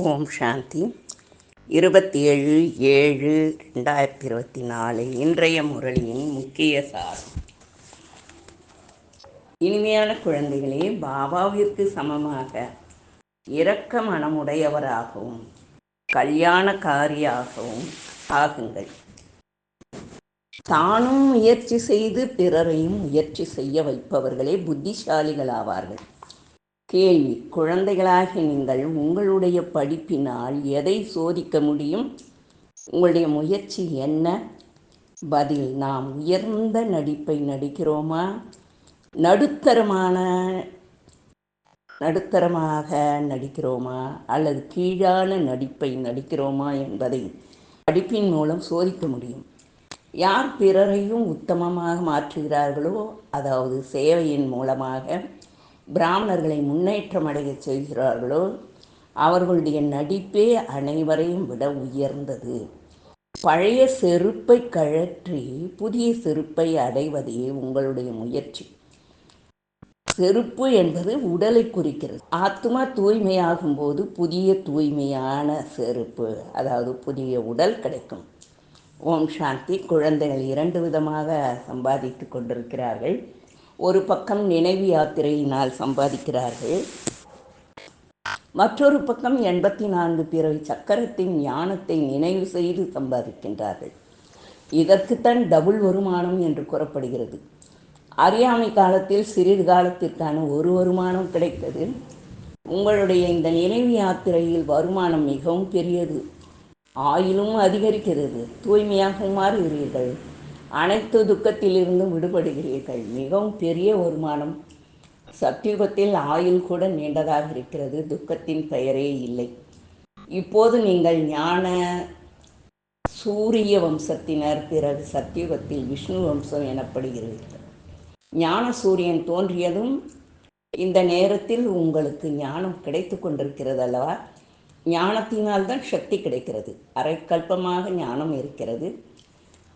ஓம் சாந்தி. இருபத்தி ஏழு ஏழு ரெண்டாயிரத்தி இருபத்தி நாலு இன்றைய முரளியின் முக்கிய சாரம். இனிமையான குழந்தைகளே பாபாவிற்கு சமமாக இரக்க மனமுடையவராகவும் கல்யாணக்காரியாகவும் ஆகுங்கள். தானும் முயற்சி செய்து பிறரையும் முயற்சி செய்ய வைப்பவர்களே புத்திசாலிகளாவார்கள். கேள்வி. குழந்தைகளாகிய நீங்கள் உங்களுடைய படிப்பினால் எதை சோதிக்க முடியும்? உங்களுடைய முயற்சி என்ன? பதில் நாம் உயர்ந்த நடிப்பை நடிக்கிறோமா? நடுத்தரமான நடுத்தரமாக நடிக்கிறோமா? அல்லது கீழான நடிப்பை நடிக்கிறோமா என்பதை படிப்பின் மூலம் சோதிக்க முடியும். யார் பிறரையும் உத்தமமாக மாற்றுகிறார்களோ அதாவது சேவையின் மூலமாக பிராமணர்களை முன்னேற்றம் அடைய செய்கிறார்களோ அவர்களுடைய நடிப்பே அனைவரையும் விட உயர்ந்தது. பழைய செருப்பை கழற்றி புதிய செருப்பை அடைவதே உங்களுடைய முயற்சி. செருப்பு என்பது உடலை குறிக்கிறது. ஆத்மா தூய்மையாகும் போது புதிய தூய்மையான செருப்பு அதாவது புதிய உடல் கிடைக்கும். ஓம் சாந்தி. குழந்தைகள் இரண்டு விதமாக சம்பாதித்து கொண்டிருக்கிறார்கள். ஒரு பக்கம் நினைவு யாத்திரையினால் சம்பாதிக்கிறார்கள். மற்றொரு பக்கம் எண்பத்தி நான்கு பிறவி சக்கரத்தின் ஞானத்தை நினைவு செய்து சம்பாதிக்கின்றார்கள். இதற்குத்தான் டபுள் வருமானம் என்று கூறப்படுகிறது. அறியாமை காலத்தில் சிறிது காலத்திற்கான ஒரு வருமானம் கிடைத்தது. உங்களுடைய இந்த நினைவு யாத்திரையில் வருமானம் மிகவும் பெரியது. ஆயிலும் அதிகரிக்கிறது. தூய்மையாக மாறுகிறீர்கள். அனைத்து துக்கத்திலிருந்தும் விடுபடுகிறீர்கள். மிகவும் பெரிய வருமானம். சத்தியுகத்தில் ஆயுள் கூட நீண்டதாக இருக்கிறது. துக்கத்தின் பெயரே இல்லை. இப்போது நீங்கள் ஞான சூரிய வம்சத்தினர். பிறகு சத்தியுகத்தில் விஷ்ணு வம்சம் எனப்படுகிறீர்கள். ஞான சூரியன் தோன்றியதும் இந்த நேரத்தில் உங்களுக்கு ஞானம் கிடைத்து கொண்டிருக்கிறது அல்லவா? ஞானத்தினால் தான் சக்தி கிடைக்கிறது. அரைக்கல்பமாக ஞானம் இருக்கிறது.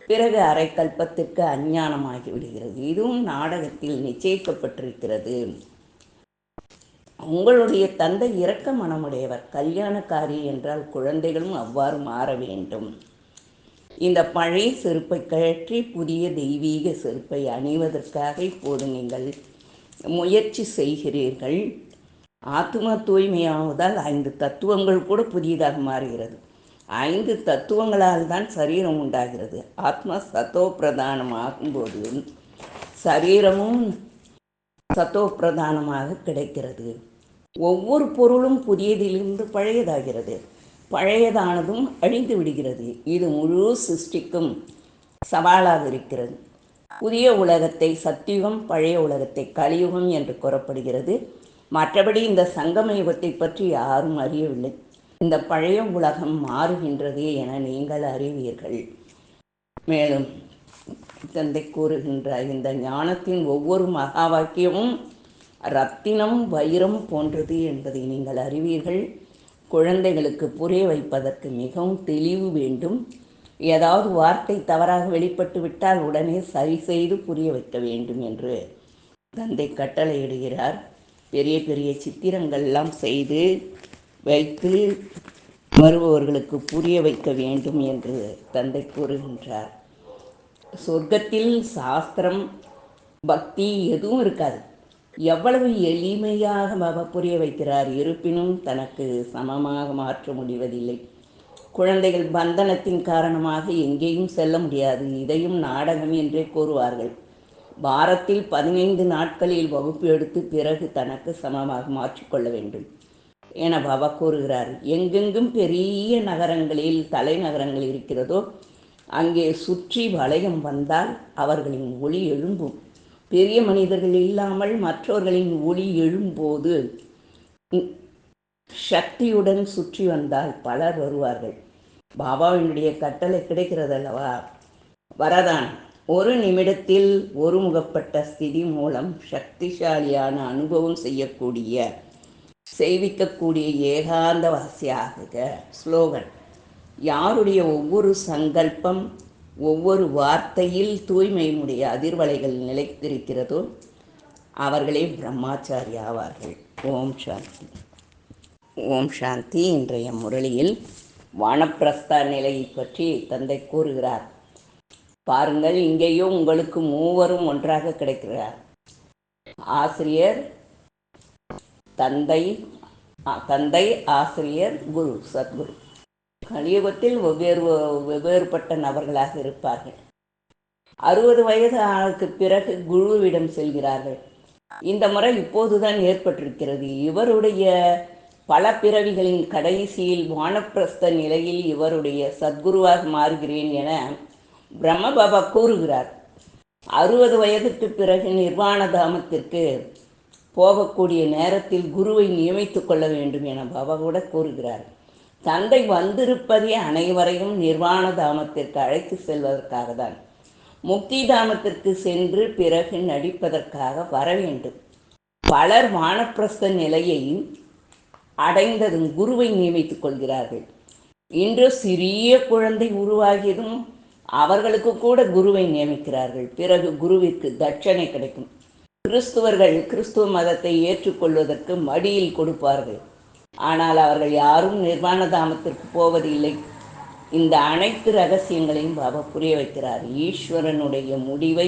பிறகு அரைக்கல்பத்திற்கு அஞ்ஞானமாகி விடுகிறது. இதுவும் நாடகத்தில் நிச்சயிக்கப்பட்டிருக்கிறது. உங்களுடைய தந்தை இரக்க மனமுடையவர். கல்யாணக்காரி என்றால் குழந்தைகளும் அவ்வாறு மாற வேண்டும். இந்த பழைய செருப்பை கழற்றி புதிய தெய்வீக செருப்பை அணிவதற்காக இப்போது நீங்கள் முயற்சி செய்கிறீர்கள். ஆத்மா தூய்மையாவதால் ஐந்து தத்துவங்கள் கூட புதியதாக மாறுகிறது. ஐந்து தத்துவங்களால் தான் சரீரம் உண்டாகிறது. ஆத்மா சத்தோ பிரதானம் ஆகும்போது சரீரமும் சத்தோ பிரதானமாக கிடைக்கிறது. ஒவ்வொரு பொருளும் புதியதிலிருந்து பழையதாகிறது. பழையதானதும் அழிந்து விடுகிறது. இது முழு சிருஷ்டிக்கும் சவாலாக இருக்கிறது. புதிய உலகத்தை சத்தியுகம் பழைய உலகத்தை கலியுகம் என்று கூறப்படுகிறது. மற்றபடி இந்த சங்கம யுகத்தை பற்றி யாரும் அறியவில்லை. இந்த பழைய உலகம் மாறுகின்றது என நீங்கள் அறிவீர்கள். மேலும் தந்தை கூறுகின்ற இந்த ஞானத்தின் ஒவ்வொரு மகா வாக்கியமும் ரத்தினம் வைரம் போன்றது என்பதை நீங்கள் அறிவீர்கள். குழந்தைகளுக்கு புரிய வைப்பதற்கு மிகவும் தெளிவு வேண்டும். ஏதாவது வார்த்தை தவறாக வெளிப்பட்டு விட்டால் உடனே சரி செய்து புரிய வைக்க வேண்டும் என்று தந்தை கட்டளையிடுகிறார். பெரிய பெரிய சித்திரங்கள்லாம் செய்து வைத்து வருபவர்களுக்கு புரிய வைக்க வேண்டும் என்று தந்தை கூறுகின்றார். சொர்க்கத்தில் சாஸ்திரம் பக்தி எதுவும் இருக்காது. எவ்வளவு எளிமையாக பாபா புரிய வைக்கிறார் இருப்பினும் தனக்கு சமமாக மாற்ற முடிவதில்லை. குழந்தைகள் பந்தனத்தின் காரணமாக எங்கேயும் செல்ல முடியாது. இதையும் நாடகம் என்றே கூறுவார்கள். வாரத்தில் பதினைந்து நாட்களில் வகுப்பு எடுத்து பிறகு தனக்கு சமமாக மாற்றிக்கொள்ள வேண்டும். என பாபா கூறுகிறார். எங்கெங்கும் பெரிய நகரங்களில் தலைநகரங்கள் இருக்கிறதோ அங்கே சுற்றி வளையம் வந்தால் அவர்களின் ஒளி எழும்பும். பெரிய மனிதர்கள் இல்லாமல் மற்றவர்களின் ஒளி எழும்போது சக்தியுடன் சுற்றி வந்தால் பலர் வருவார்கள். பாபாவினுடைய கட்டளை கிடைக்கிறதல்லவா? வரதான். ஒரு நிமிடத்தில் ஒருமுகப்பட்ட ஸ்திதி மூலம் சக்திசாலியான அனுபவம் செய்யக்கூடிய செய்விக்கக்கூடிய ஏகாந்த வாசியாகுக ஸ்லோகன். யாருடைய ஒவ்வொரு சங்கல்பம் ஒவ்வொரு வார்த்தையில் தூய்மையினுடைய அதிர்வலைகள் நிலைத்திருக்கிறதோ அவர்களே பிரம்மாச்சாரி ஆவார்கள். ஓம் சாந்தி. ஓம் சாந்தி. இன்றைய முரளியில் வனப்பிரஸ்தா நிலையை பற்றி தந்தை கூறுகிறார். பாருங்கள் இங்கேயும் உங்களுக்கு மூவரும் ஒன்றாக கிடைக்கிறார். ஆசிரியர் தந்தை தந்தை ஆசிரியர் குரு சத்குரு. கலியுகத்தில் வெவ்வேறு வெவ்வேறுபட்ட நபர்களாக இருப்பார்கள். அறுபது வயது ஆளுக்கு பிறகு குருவிடம் செல்கிறார்கள். இந்த முறை இப்போதுதான் ஏற்பட்டிருக்கிறது. இவருடைய பல பிறவிகளின் கடைசியில் வானப்பிரஸ்த நிலையில் இவருடைய சத்குருவாக மாறுகிறேன் என பிரம்மபாபா கூறுகிறார். அறுபது வயதுக்கு பிறகு நிர்வாண தாமத்திற்கு போகக்கூடிய நேரத்தில் குருவை நியமித்து கொள்ள வேண்டும் என பாபா கூட கூறுகிறார். தந்தை வந்திருப்பதே அனைவரையும் நிர்வாண தாமத்திற்கு அழைத்து செல்வதற்காக தான் முக்தி தாமத்திற்கு சென்று பிறகு நடிப்பதற்காக வர வேண்டும். பலர் வானப்பிரஸ்த நிலையை அடைந்ததும் குருவை நியமித்துக் கொள்கிறார்கள். இன்று சிறிய குழந்தை உருவாகியதும் அவர்களுக்கு கூட குருவை நியமிக்கிறார்கள். பிறகு குருவிற்கு தட்சணை கிடைக்கும். கிறிஸ்துவர்கள் கிறிஸ்துவ மதத்தை ஏற்றுக்கொள்வதற்கு மடியில் கொடுப்பார்கள். ஆனால் அவர்கள் யாரும் நிர்வாண தாமத்திற்கு போவதில்லை. இந்த அனைத்து ரகசியங்களையும் பாபா புரிய வைக்கிறார். ஈஸ்வரனுடைய முடிவை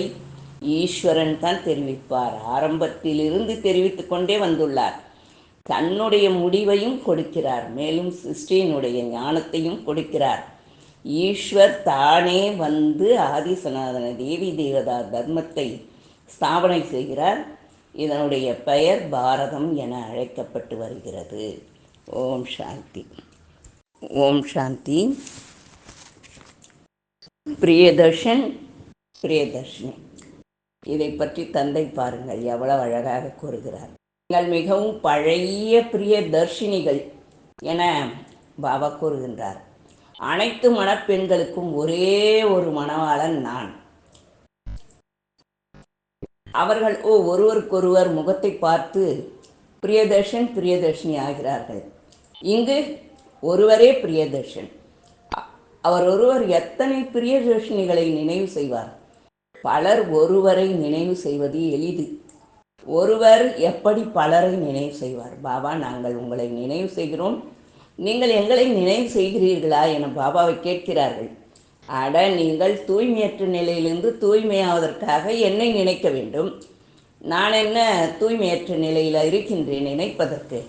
ஈஸ்வரன் தான் தெரிவிப்பார். ஆரம்பத்திலிருந்து தெரிவித்து கொண்டே வந்துள்ளார். தன்னுடைய முடிவையும் கொடுக்கிறார். மேலும் சிருஷ்டியினுடைய ஞானத்தையும் கொடுக்கிறார். ஈஸ்வர் தானே வந்து ஆதிசநாதன தேவி தேவதா தர்மத்தை ஸ்தாபனை செய்கிறார். இதனுடைய பெயர் பாரதம் என அழைக்கப்பட்டு வருகிறது. ஓம் சாந்தி. ஓம் சாந்தி. பிரியதர்ஷன் பிரியதர்ஷினி. இதை பற்றி தந்தை பாருங்கள் எவ்வளவு அழகாக கூறுகிறார். நீங்கள் மிகவும் பழைய பிரியதர்ஷினிகள் என பாபா கூறுகின்றார். அனைத்து மணப்பெண்களுக்கும் ஒரே ஒரு மணவாளன் நான். அவர்கள் ஓ ஒருவருக்கொருவர் முகத்தை பார்த்து பிரியதர்ஷன் பிரியதர்ஷினி ஆகிறார்கள். இங்கு ஒருவரே பிரியதர்ஷன். அவர் ஒருவர் எத்தனை பிரியதர்ஷினிகளை நினைவு செய்வார்? பலர் ஒருவரை நினைவு செய்வது எளிது. ஒருவர் எப்படி பலரை நினைவு செய்வார்? பாபா நாங்கள் உங்களை நினைவு செய்கிறோம். நீங்கள் எங்களை நினைவு செய்கிறீர்களா என பாபாவை கேட்கிறார்கள். அட நீங்கள் தூய்மையற்ற நிலையிலிருந்து தூய்மையாவதற்காக என்னை நினைக்க வேண்டும். நான் என்ன தூய்மையற்ற நிலையில் இருக்கின்றேன் நினைப்பதற்கு?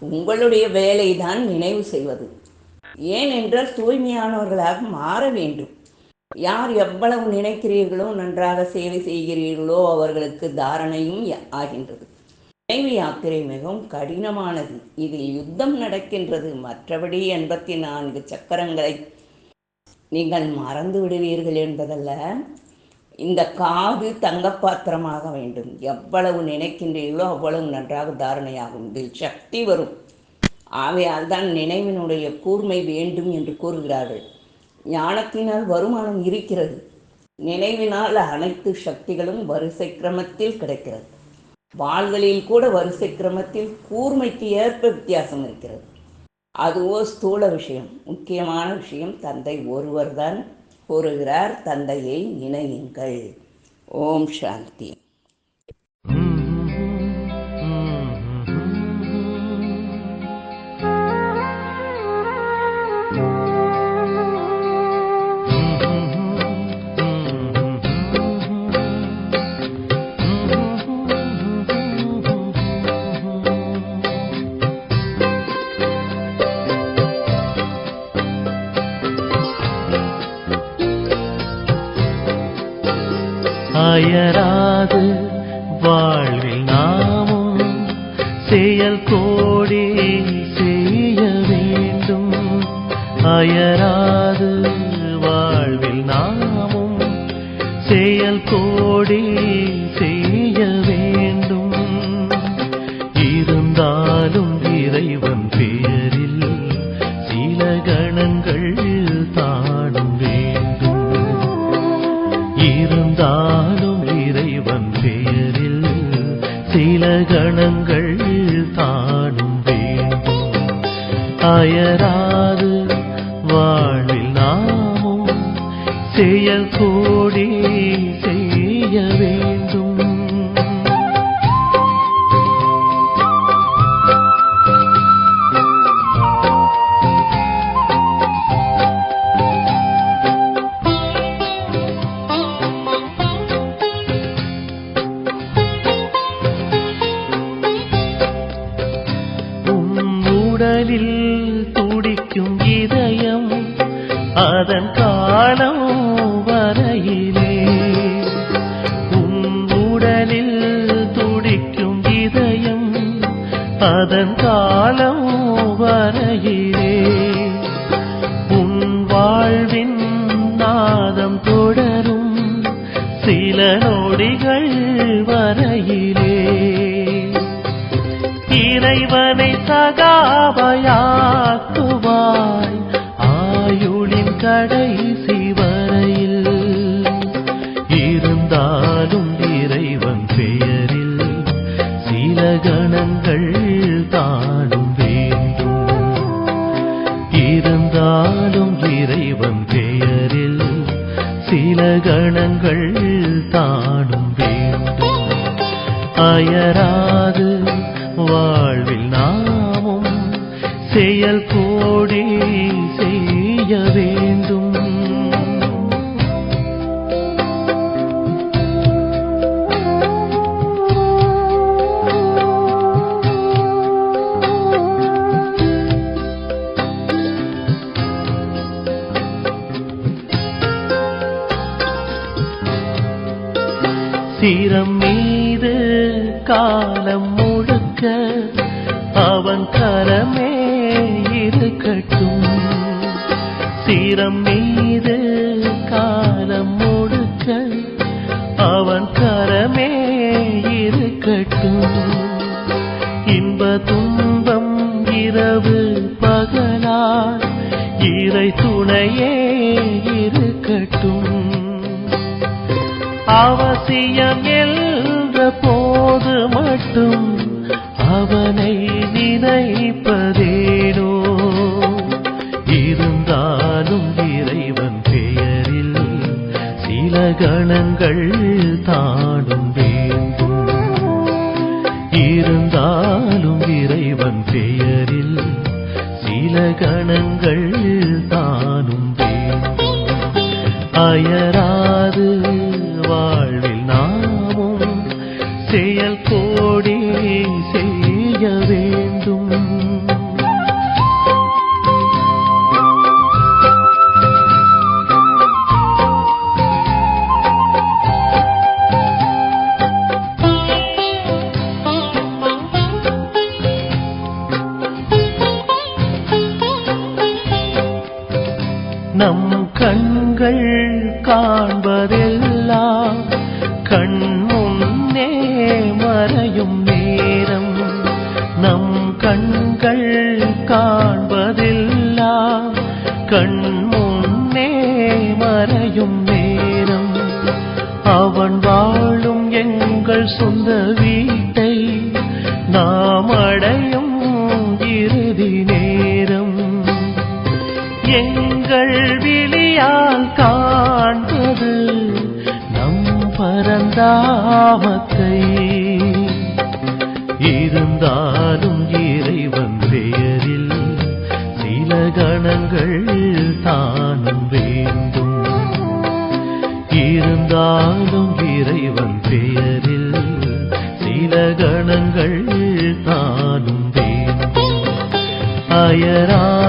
உங்களுடைய வேலை தான் நினைவு செய்வது. ஏனென்றால் தூய்மையானவர்களாக மாற வேண்டும். யார் எவ்வளவு நினைக்கிறீர்களோ நன்றாக சேவை செய்கிறீர்களோ அவர்களுக்கு தாரணையும் ஆகின்றது. நினைவு யாத்திரை மிகவும் கடினமானது. இதில் யுத்தம் நடக்கின்றது. மற்றபடி எண்பத்தி நான்கு சக்கரங்களை நீங்கள் மறந்து விடுவீர்கள் என்பதல்ல. இந்த காது தங்கப்பாத்திரமாக வேண்டும். எவ்வளவு நினைக்கின்றீர்களோ அவ்வளவு நன்றாக தாரணையாகும். இதில் சக்தி வரும். ஆகையால் தான் நினைவினுடைய கூர்மை வேண்டும் என்று கூறுகிறார்கள். ஞானத்தினால் வருமானம் இருக்கிறது. நினைவினால் அனைத்து சக்திகளும் வரிசை கிரமத்தில் கிடைக்கிறது. வாள்களில் கூட வரிசை கிரமத்தில் கூர்மைக்கு ஏற்ப வித்தியாசம் இருக்கிறது. அதுவோ ஸ்தூல விஷயம். முக்கியமான விஷயம் தந்தை ஒருவர்தான் கூறுகிறார் தந்தையை நினையுங்கள். ஓம் சாந்தி. வாழ்வில் நாமும் செயல் கோடி செயல் செயல் கோடி செய்ய வேண்டும் உடலில் தூ அதன் காலம் வரையிலே. உன் உடலில் துடிக்கும் இதயம் அதன் காலம் வரையிலே. உன் வாழ்வின் நாதம் தொடரும் சில நொடிகள் வரையிலே. இறைவனை சகாபயாக்குவார். கணங்கள் தானும் வேண்டும். அயராது வாழ்வில் நாமும் செயல் காலம் முழுக்க அவன் கரமே இருக்கட்டும். சிரம் மீது காலம் முழுக்க அவன் கரமே இருக்கட்டும். இன்ப துன்பம் இரவு பகலால் இறை துணையே இருக்கட்டும். அவசியம் என்ற போது மட்டும் அவனை நினைப்பதேனோ? இருந்தாலும் இறைவன் பெயரில் சில கணங்கள் தானும் வேண்டும். இருந்தாலும் இறைவன் பெயரில் சில கணங்கள் தானும் வேண்டும். அயராது நம் கண்கள் காண்பதெல்லாம் கண் முன்னே மறையும் நேரம். நம் கண்கள் காண்பதெல்லாம் கண் முன்னே மறையும் நேரம். அவன் வாழும் எங்கள் சொந்த வீட்டை நாம் அடையும் இறுதி நேரம். எங்கள் கண்கள் விழியால் காண்பது நம் பரந்தாமத்தை. இருந்தாலும் இறைவன் பெயரில் சில கணங்கள் தானும் வேண்டும். இருந்தாலும் இறைவன் பெயரில் சில கணங்கள் தானும் வேண்டும். அயரா